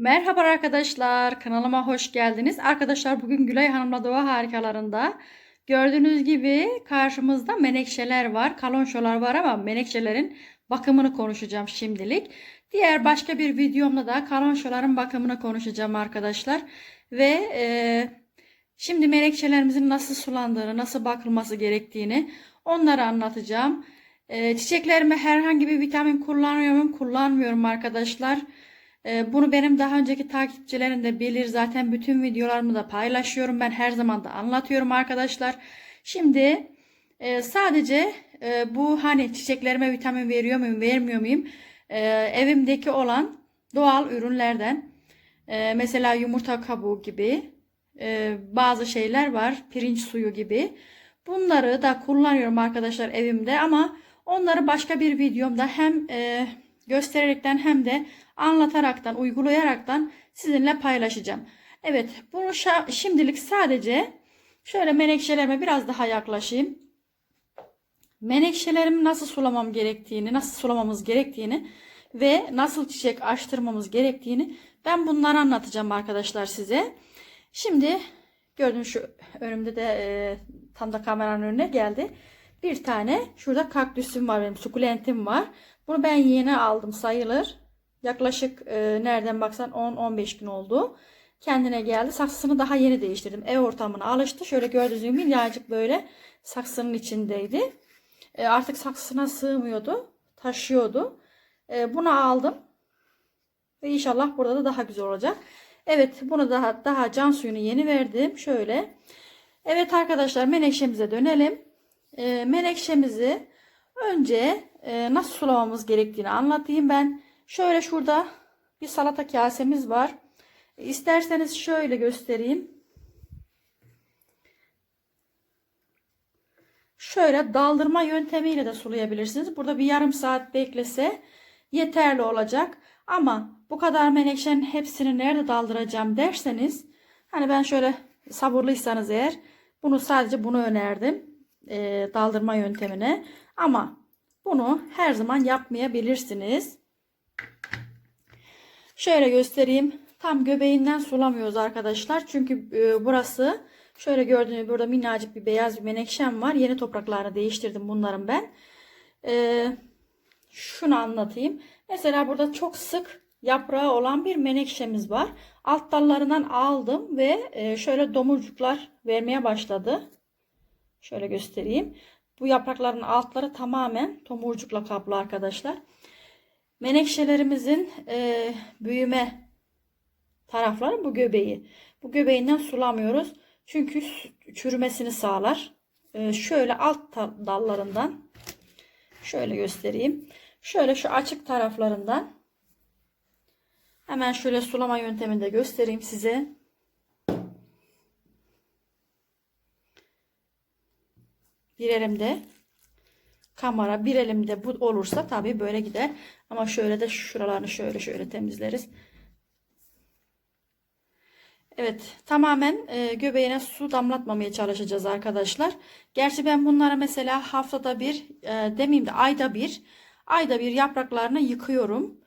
Merhaba arkadaşlar, kanalıma hoş geldiniz. Arkadaşlar bugün Gülay Hanım'la Doğa Harikalarında gördüğünüz gibi karşımızda menekşeler var, kalonşolar var ama menekşelerin bakımını konuşacağım şimdilik. Diğer başka bir videomda da kalonşoların bakımını konuşacağım arkadaşlar. Ve e, şimdi menekşelerimizin nasıl sulandığını, nasıl bakılması gerektiğini onları anlatacağım. E, çiçeklerime herhangi bir vitamin kullanıyor muyum? Kullanmıyorum arkadaşlar. Ee, Bunu benim daha önceki takipçilerim de bilir. Zaten bütün videolarımı da paylaşıyorum. Ben her zaman da anlatıyorum arkadaşlar. Şimdi e, sadece e, bu hani çiçeklerime vitamin veriyor muyum, vermiyor muyum? E, Evimdeki olan doğal ürünlerden mesela yumurta kabuğu gibi bazı şeyler var. Pirinç suyu gibi. Bunları da kullanıyorum arkadaşlar evimde ama onları başka bir videomda hem göstererekten hem de anlataraktan, uygulayaraktan sizinle paylaşacağım. Evet, bunu şimdilik sadece şöyle menekşelerime biraz daha yaklaşayım. Menekşelerimi nasıl sulamam gerektiğini, nasıl sulamamız gerektiğini ve nasıl çiçek açtırmamız gerektiğini ben bunları anlatacağım arkadaşlar size. Şimdi gördüğünüz şu önümde de e, tam da kameranın önüne geldi. Bir tane şurada kaktüsüm var benim sukulentim var. Bunu ben yeni aldım sayılır. Yaklaşık e, nereden baksan 10-15 gün oldu. Kendine geldi. Saksısını daha yeni değiştirdim. Ev ortamına alıştı. Şöyle gördüğünüz gibi minnacık böyle saksının içindeydi. E, artık saksısına sığmıyordu. Taşıyordu. E, bunu aldım. Ve inşallah burada da daha güzel olacak. Evet bunu daha daha can suyunu yeni verdim. Şöyle. Evet arkadaşlar menekşemize dönelim. E, menekşemizi önce e, nasıl sulamamız gerektiğini anlatayım ben. Şöyle şurada bir salata kasemiz var. İsterseniz şöyle göstereyim. Şöyle daldırma yöntemiyle de sulayabilirsiniz. Burada bir yarım saat beklese yeterli olacak. Ama bu kadar menekşenin hepsini nerede daldıracağım derseniz hani ben şöyle sabırlıysanız eğer bunu sadece bunu önerdim. E, daldırma yöntemine. Ama bunu her zaman yapmayabilirsiniz. Şöyle göstereyim. Tam göbeğinden sulamıyoruz arkadaşlar. Çünkü e, burası şöyle gördüğünüz burada minnacık bir beyaz bir menekşem var. Yeni topraklarını değiştirdim bunların ben. E, şunu anlatayım. Mesela burada çok sık yaprağı olan bir menekşemiz var. Alt dallarından aldım ve e, şöyle domurcuklar vermeye başladı. Şöyle göstereyim. Bu yaprakların altları tamamen tomurcukla kaplı arkadaşlar. Menekşelerimizin e, büyüme tarafları bu göbeği. Bu göbeğinden sulamıyoruz. Çünkü çürümesini sağlar. E, şöyle alt dallarından şöyle göstereyim. Şöyle şu açık taraflarından hemen şöyle sulama yönteminde göstereyim size. Bir elimde kamera bir elimde bu olursa tabii böyle gider. Ama şöyle de şuralarını şöyle şöyle temizleriz. Evet tamamen e, göbeğine su damlatmamaya çalışacağız arkadaşlar. Gerçi ben bunlara mesela haftada bir e, demeyeyim de ayda bir ayda bir yapraklarını yıkıyorum.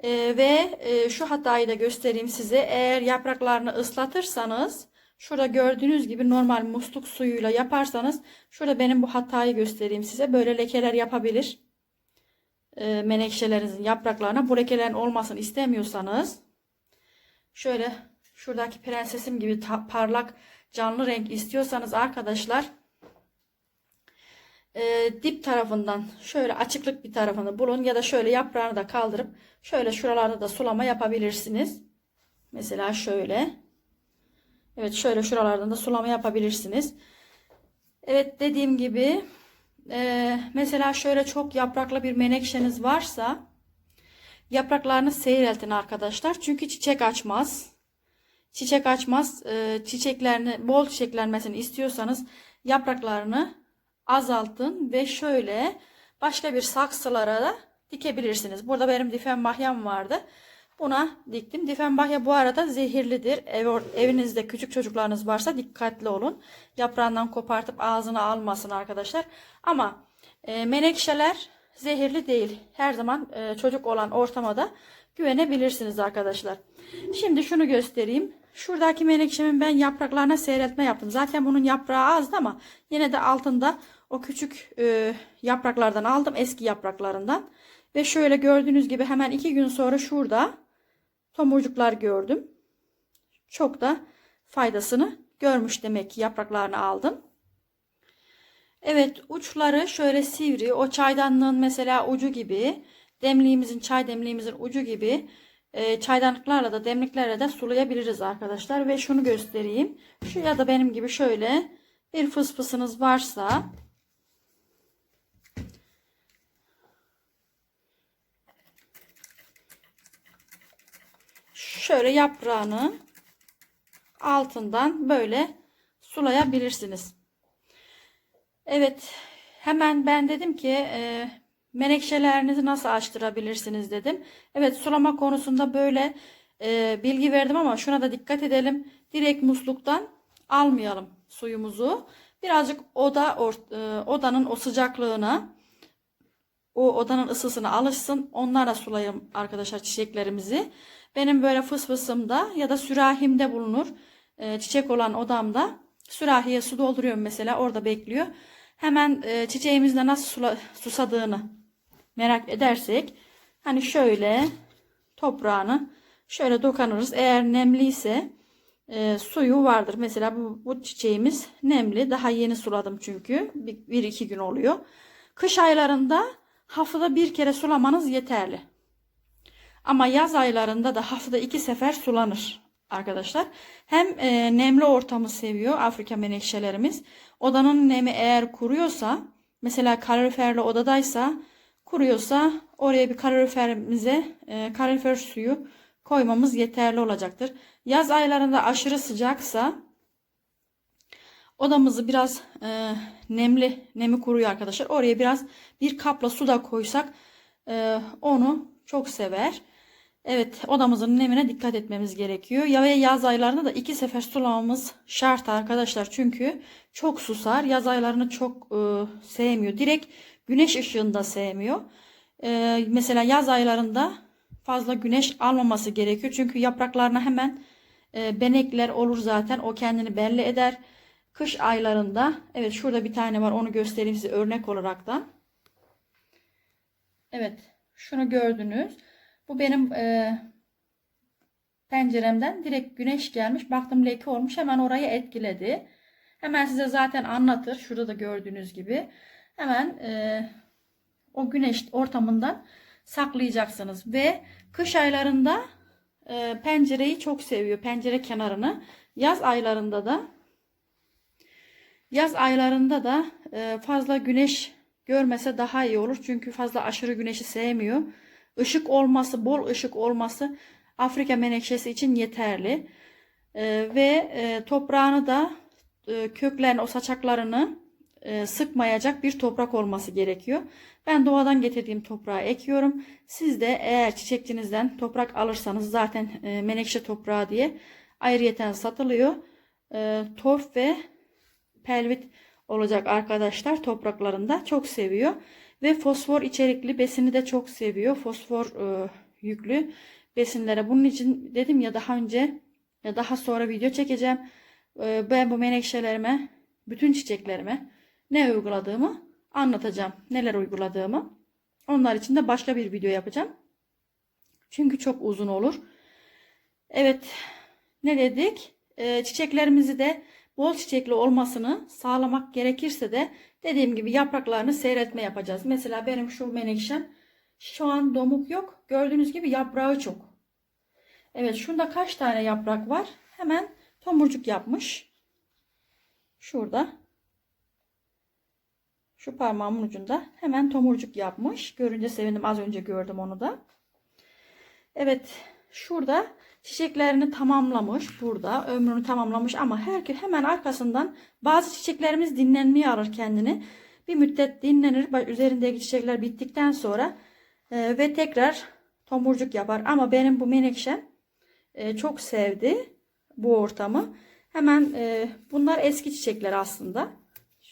E, ve e, şu hatayı da göstereyim size. Eğer yapraklarını ıslatırsanız Şurada gördüğünüz gibi normal musluk suyuyla yaparsanız şurada benim bu hatayı göstereyim size. Böyle lekeler yapabilir. E, menekşelerinizin yapraklarına bu lekelerin olmasını istemiyorsanız şöyle şuradaki prensesim gibi parlak canlı renk istiyorsanız arkadaşlar e, dip tarafından şöyle açıklık bir tarafını bulun ya da şöyle yaprağını da kaldırıp şöyle şuralarda da sulama yapabilirsiniz. Mesela şöyle. Evet şöyle şuralardan da sulama yapabilirsiniz. Evet dediğim gibi e, mesela şöyle çok yapraklı bir menekşeniz varsa yapraklarını seyreltin arkadaşlar. Çünkü çiçek açmaz. Çiçek açmaz. E, çiçeklerini bol çiçeklenmesini istiyorsanız yapraklarını azaltın ve şöyle başka bir saksılara da dikebilirsiniz. Burada benim difen mahyam vardı. Buna diktim. Difenbahya bu arada zehirlidir. Ev, evinizde küçük çocuklarınız varsa dikkatli olun. Yaprağından kopartıp ağzına almasın arkadaşlar. Ama e, menekşeler zehirli değil. Her zaman e, çocuk olan ortamada güvenebilirsiniz arkadaşlar. Şimdi şunu göstereyim. Şuradaki menekşemin ben yapraklarına seyreltme yaptım. Zaten bunun yaprağı azdı ama yine de altında o küçük e, yapraklardan aldım. Eski yapraklarından. Ve şöyle gördüğünüz gibi hemen iki gün sonra şurada tomurcuklar gördüm. Çok da faydasını görmüş demek ki yapraklarını aldım. Evet uçları şöyle sivri o çaydanlığın mesela ucu gibi demliğimizin çay demliğimizin ucu gibi e, çaydanlıklarla da demliklerle de sulayabiliriz arkadaşlar. Ve şunu göstereyim. Şu ya da benim gibi şöyle bir fısfısınız varsa şöyle yaprağını altından böyle sulayabilirsiniz. Evet hemen ben dedim ki e, menekşelerinizi nasıl açtırabilirsiniz dedim. Evet sulama konusunda böyle e, bilgi verdim ama şuna da dikkat edelim. Direkt musluktan almayalım suyumuzu. Birazcık oda or, e, odanın o sıcaklığına o odanın ısısına alışsın. Onlara sulayalım arkadaşlar çiçeklerimizi. Benim böyle fısfısımda ya da sürahimde bulunur. E, çiçek olan odamda sürahiye su dolduruyorum mesela orada bekliyor. Hemen e, çiçeğimizde nasıl sula, susadığını merak edersek hani şöyle toprağını şöyle dokanırız. Eğer nemliyse e, suyu vardır. Mesela bu, bu çiçeğimiz nemli. Daha yeni suladım çünkü. Bir, bir iki gün oluyor. Kış aylarında haftada bir kere sulamanız yeterli. Ama yaz aylarında da haftada iki sefer sulanır arkadaşlar. Hem e, nemli ortamı seviyor Afrika menekşelerimiz. Odanın nemi eğer kuruyorsa mesela kaloriferli odadaysa kuruyorsa oraya bir kaloriferimize e, kalorifer suyu koymamız yeterli olacaktır. Yaz aylarında aşırı sıcaksa odamızı biraz e, nemli nemi kuruyor arkadaşlar. Oraya biraz bir kapla su da koysak e, onu çok sever. Evet odamızın nemine dikkat etmemiz gerekiyor. Ya ve yaz aylarında da iki sefer sulamamız şart arkadaşlar. Çünkü çok susar. Yaz aylarını çok e, sevmiyor. Direkt güneş ışığında sevmiyor. E, mesela yaz aylarında fazla güneş almaması gerekiyor. Çünkü yapraklarına hemen e, benekler olur zaten. O kendini belli eder. Kış aylarında evet şurada bir tane var onu göstereyim size örnek olarak da. Evet şunu gördünüz. Bu benim e, penceremden direkt güneş gelmiş. Baktım leke olmuş. Hemen orayı etkiledi. Hemen size zaten anlatır. Şurada da gördüğünüz gibi. Hemen e, o güneş ortamından saklayacaksınız. Ve kış aylarında e, pencereyi çok seviyor. Pencere kenarını. Yaz aylarında da yaz aylarında da e, fazla güneş görmese daha iyi olur. Çünkü fazla aşırı güneşi sevmiyor. Işık olması, bol ışık olması Afrika menekşesi için yeterli. Ee, ve e, toprağını da e, köklerini, o saçaklarını e, sıkmayacak bir toprak olması gerekiyor. Ben doğadan getirdiğim toprağı ekiyorum. Siz de eğer çiçekçinizden toprak alırsanız zaten e, menekşe toprağı diye ayrıyeten satılıyor. Torf ve pelvit olacak arkadaşlar topraklarında çok seviyor. Ve fosfor içerikli besini de çok seviyor. Fosfor e, yüklü besinlere. Bunun için dedim ya daha önce ya daha sonra video çekeceğim. E, ben bu menekşelerime, bütün çiçeklerime ne uyguladığımı anlatacağım. Neler uyguladığımı. Onlar için de başka bir video yapacağım. Çünkü çok uzun olur. Evet. Ne dedik? E, çiçeklerimizi de bol çiçekli olmasını sağlamak gerekirse de dediğim gibi yapraklarını seyretme yapacağız. Mesela benim şu menekşem şu an domuk yok. Gördüğünüz gibi yaprağı çok. Evet şunda kaç tane yaprak var? Hemen tomurcuk yapmış. Şurada. Şu parmağımın ucunda hemen tomurcuk yapmış. Görünce sevindim. Az önce gördüm onu da. Evet. Şurada çiçeklerini tamamlamış burada ömrünü tamamlamış ama her hemen arkasından bazı çiçeklerimiz dinlenmeye alır kendini. Bir müddet dinlenir üzerindeki çiçekler bittikten sonra e, ve tekrar tomurcuk yapar. Ama benim bu menekşem e, çok sevdi bu ortamı. Hemen e, bunlar eski çiçekler aslında.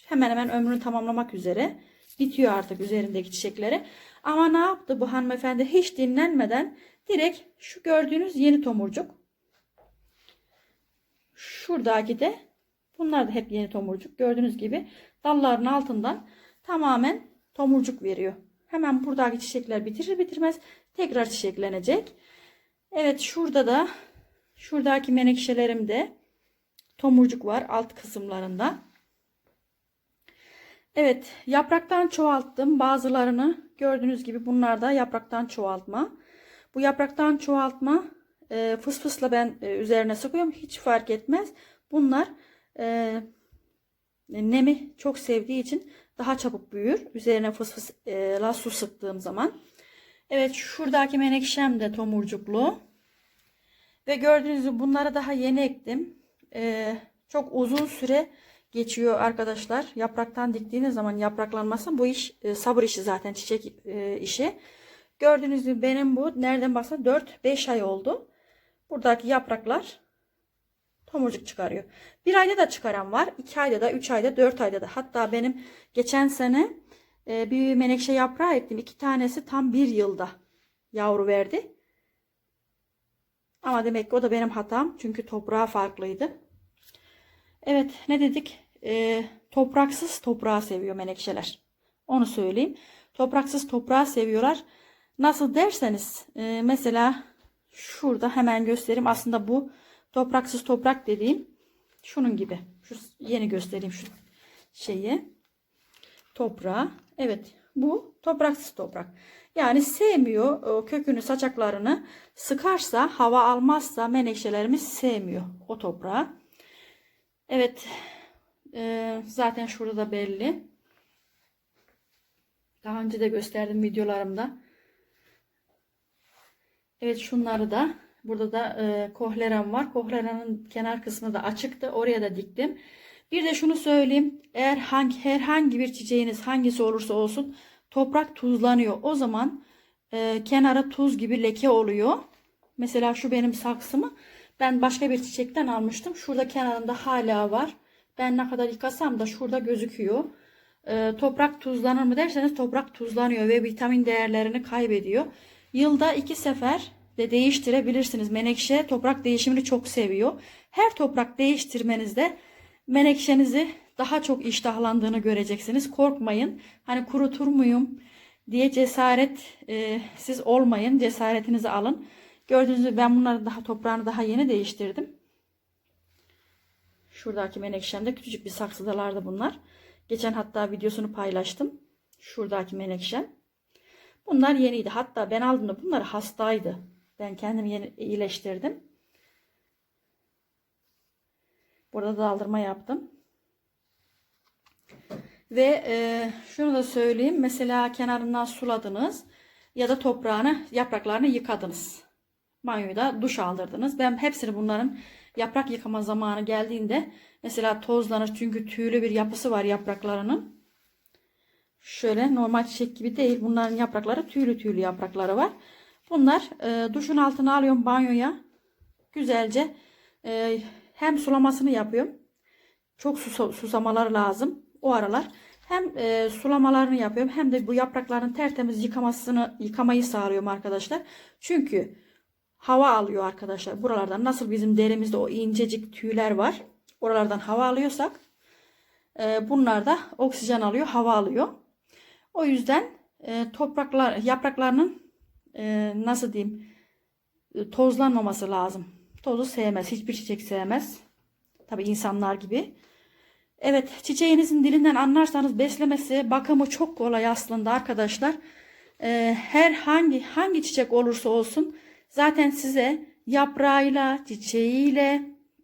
Hemen hemen ömrünü tamamlamak üzere bitiyor artık üzerindeki çiçekleri ama ne yaptı bu hanımefendi? Hiç dinlenmeden Direkt şu gördüğünüz yeni tomurcuk. Şuradaki de bunlar da hep yeni tomurcuk. Gördüğünüz gibi dalların altından tamamen tomurcuk veriyor. Hemen buradaki çiçekler bitirir bitirmez tekrar çiçeklenecek. Evet şurada da şuradaki menekşelerimde tomurcuk var alt kısımlarında. Evet yapraktan çoğalttım bazılarını gördüğünüz gibi bunlar da yapraktan çoğaltma. Bu yapraktan çoğaltma e, fıs fısla ben e, üzerine sıkıyorum hiç fark etmez. Bunlar e, nemi çok sevdiği için daha çabuk büyür. Üzerine fıs fıs e, su sıktığım zaman. Evet şuradaki menekşem de tomurcuklu. Ve gördüğünüz gibi bunları daha yeni ektim. Ee, çok uzun süre geçiyor arkadaşlar. Yapraktan diktiğiniz zaman yapraklanması bu iş e, sabır işi zaten çiçek e, işi. Gördüğünüz gibi benim bu nereden baksa 4-5 ay oldu. Buradaki yapraklar tomurcuk çıkarıyor. Bir ayda da çıkaran var. 2 ayda da 3 ayda 4 ayda da. Hatta benim geçen sene e, bir menekşe yaprağı ektim. İki tanesi tam bir yılda yavru verdi. Ama demek ki o da benim hatam. Çünkü toprağı farklıydı. Evet ne dedik? Ee, topraksız toprağı seviyor menekşeler. Onu söyleyeyim. Topraksız toprağı seviyorlar. Nasıl derseniz e, mesela şurada hemen göstereyim. Aslında bu topraksız toprak dediğim şunun gibi. Şu yeni göstereyim şu şeyi. Toprağı. Evet bu topraksız toprak. Yani sevmiyor o kökünü saçaklarını sıkarsa hava almazsa menekşelerimiz sevmiyor o toprağı. Evet e, zaten şurada da belli. Daha önce de gösterdim videolarımda. Evet şunları da burada da e, kohleram var. Kohleranın kenar kısmı da açıktı. Oraya da diktim. Bir de şunu söyleyeyim. Eğer hangi, herhangi bir çiçeğiniz hangisi olursa olsun toprak tuzlanıyor. O zaman e, kenara tuz gibi leke oluyor. Mesela şu benim saksımı ben başka bir çiçekten almıştım. Şurada kenarında hala var. Ben ne kadar yıkasam da şurada gözüküyor. E, toprak tuzlanır mı derseniz toprak tuzlanıyor ve vitamin değerlerini kaybediyor. Yılda iki sefer de değiştirebilirsiniz. Menekşe toprak değişimini çok seviyor. Her toprak değiştirmenizde menekşenizi daha çok iştahlandığını göreceksiniz. Korkmayın. Hani kurutur muyum diye cesaret e, siz olmayın. Cesaretinizi alın. Gördüğünüz gibi ben bunları daha toprağını daha yeni değiştirdim. Şuradaki menekşemde küçücük bir saksıdalardı bunlar. Geçen hatta videosunu paylaştım. Şuradaki menekşem. Bunlar yeniydi. Hatta ben aldığımda bunlar hastaydı. Ben kendim yeni iyileştirdim. Burada daldırma yaptım. Ve e, şunu da söyleyeyim. Mesela kenarından suladınız ya da toprağını, yapraklarını yıkadınız. Banyoda duş aldırdınız. Ben hepsini bunların yaprak yıkama zamanı geldiğinde mesela tozlanır çünkü tüylü bir yapısı var yapraklarının. Şöyle normal çiçek gibi değil. Bunların yaprakları tüylü tüylü yaprakları var. Bunlar e, duşun altına alıyorum banyoya. Güzelce e, hem sulamasını yapıyorum. Çok sus susamalar lazım. O aralar hem e, sulamalarını yapıyorum hem de bu yaprakların tertemiz yıkamasını yıkamayı sağlıyorum arkadaşlar. Çünkü hava alıyor arkadaşlar. Buralardan nasıl bizim derimizde o incecik tüyler var. Oralardan hava alıyorsak e, bunlar da oksijen alıyor, hava alıyor. O yüzden e, topraklar yapraklarının e, nasıl diyeyim e, tozlanmaması lazım. Tozu sevmez. Hiçbir çiçek sevmez. Tabi insanlar gibi. Evet çiçeğinizin dilinden anlarsanız beslemesi bakımı çok kolay aslında arkadaşlar. Ee, her hangi hangi çiçek olursa olsun zaten size yaprağıyla, çiçeğiyle,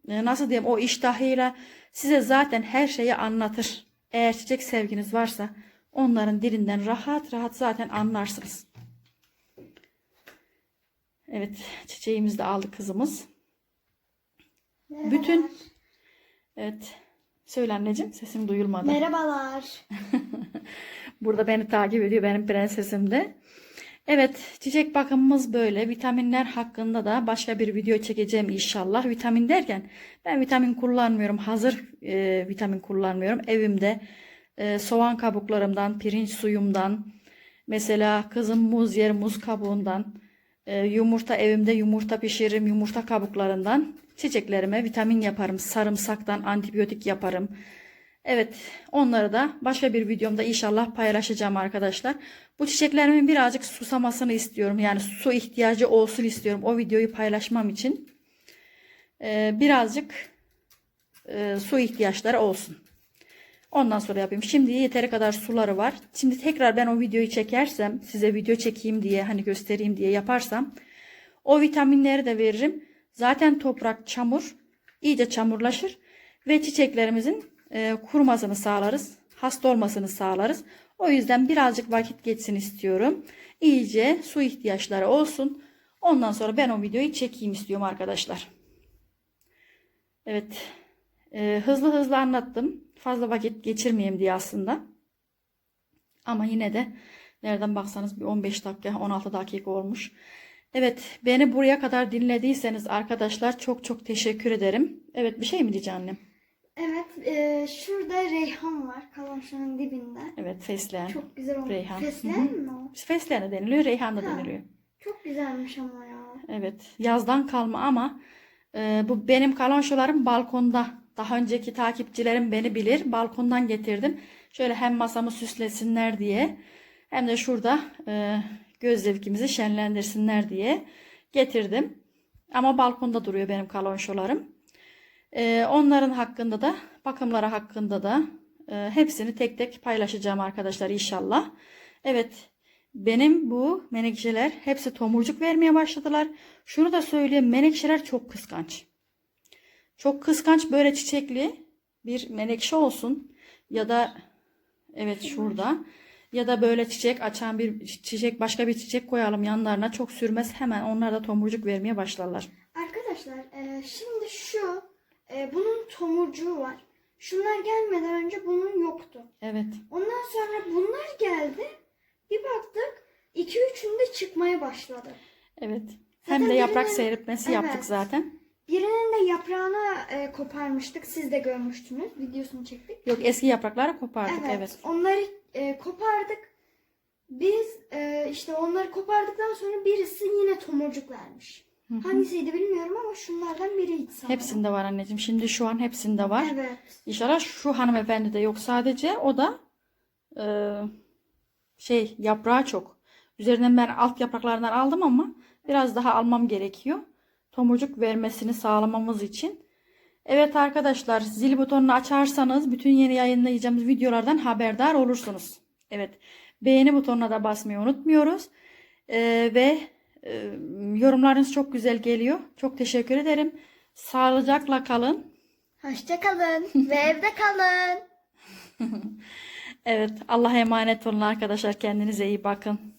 e, nasıl diyeyim o iştahıyla size zaten her şeyi anlatır. Eğer çiçek sevginiz varsa onların dilinden rahat rahat zaten anlarsınız. Evet çiçeğimizi de aldı kızımız. Bütün evet söyle anneciğim sesim duyulmadı. Merhabalar. Burada beni takip ediyor benim prensesim de. Evet çiçek bakımımız böyle. Vitaminler hakkında da başka bir video çekeceğim inşallah. Vitamin derken ben vitamin kullanmıyorum. Hazır e, vitamin kullanmıyorum. Evimde e, soğan kabuklarımdan, pirinç suyumdan, mesela kızım muz yer muz kabuğundan Ee, yumurta evimde yumurta pişiririm. Yumurta kabuklarından çiçeklerime vitamin yaparım. Sarımsaktan antibiyotik yaparım. Evet, onları da başka bir videomda inşallah paylaşacağım arkadaşlar. Bu çiçeklerimin birazcık susamasını istiyorum. Yani su ihtiyacı olsun istiyorum. O videoyu paylaşmam için. Ee, birazcık e, su ihtiyaçları olsun. Ondan sonra yapayım. Şimdi yeteri kadar suları var. Şimdi tekrar ben o videoyu çekersem, size video çekeyim diye, hani göstereyim diye yaparsam, o vitaminleri de veririm. Zaten toprak çamur, iyice çamurlaşır ve çiçeklerimizin e, kurumasını sağlarız, hasta olmasını sağlarız. O yüzden birazcık vakit geçsin istiyorum. İyice su ihtiyaçları olsun. Ondan sonra ben o videoyu çekeyim istiyorum arkadaşlar. Evet. Ee, hızlı hızlı anlattım. Fazla vakit geçirmeyeyim diye aslında. Ama yine de nereden baksanız bir 15 dakika 16 dakika olmuş. Evet beni buraya kadar dinlediyseniz arkadaşlar çok çok teşekkür ederim. Evet bir şey mi diyeceksin annem? Evet, e, şurada reyhan var kalanşanın dibinde. Evet fesleğen. Çok güzel olmuş. Reyhan. Fesleğen Hı hı. mi o? Fesleğen de deniliyor, reyhan da Ha. deniliyor. Çok güzelmiş ama ya. Evet yazdan kalma ama e, bu benim kalonşolarım balkonda. Daha önceki takipçilerim beni bilir. Balkondan getirdim. Şöyle hem masamı süslesinler diye hem de şurada e, göz zevkimizi şenlendirsinler diye getirdim. Ama balkonda duruyor benim kalonşolarım. E, onların hakkında da bakımları hakkında da e, hepsini tek tek paylaşacağım arkadaşlar inşallah. Evet benim bu menekşeler hepsi tomurcuk vermeye başladılar. Şunu da söyleyeyim menekşeler çok kıskanç. Çok kıskanç böyle çiçekli bir menekşe olsun ya da evet şurada ya da böyle çiçek açan bir çiçek başka bir çiçek koyalım yanlarına çok sürmez hemen onlar da tomurcuk vermeye başlarlar. Arkadaşlar e, şimdi şu e, bunun tomurcuğu var. Şunlar gelmeden önce bunun yoktu. Evet Ondan sonra bunlar geldi. Bir baktık 2-3'ünde çıkmaya başladı. evet Zaten hem de yaprak birinin- seyretmesi yaptık Evet. zaten. Birinin de yaprağını e, koparmıştık. Siz de görmüştünüz. Videosunu çektik. Yok eski yaprakları kopardık Evet. evet. Onları e, kopardık. Biz e, işte onları kopardıktan sonra birisi yine tomurcuk vermiş. Hı hı. Hangisiydi bilmiyorum ama şunlardan biriydi sanırım. Hepsinde var anneciğim. Şimdi şu an hepsinde var. Evet. İnşallah şu hanımefendi de yok sadece. O da e, şey yaprağı çok. Üzerinden ben alt yapraklarından aldım ama biraz daha almam gerekiyor. Tomurcuk vermesini sağlamamız için. Evet arkadaşlar zil butonunu açarsanız bütün yeni yayınlayacağımız videolardan haberdar olursunuz. Evet beğeni butonuna da basmayı unutmuyoruz. E, ve e, yorumlarınız çok güzel geliyor. Çok teşekkür ederim. Sağlıcakla kalın. Hoşçakalın ve evde kalın. Evet, Allah'a emanet olun arkadaşlar. Kendinize iyi bakın.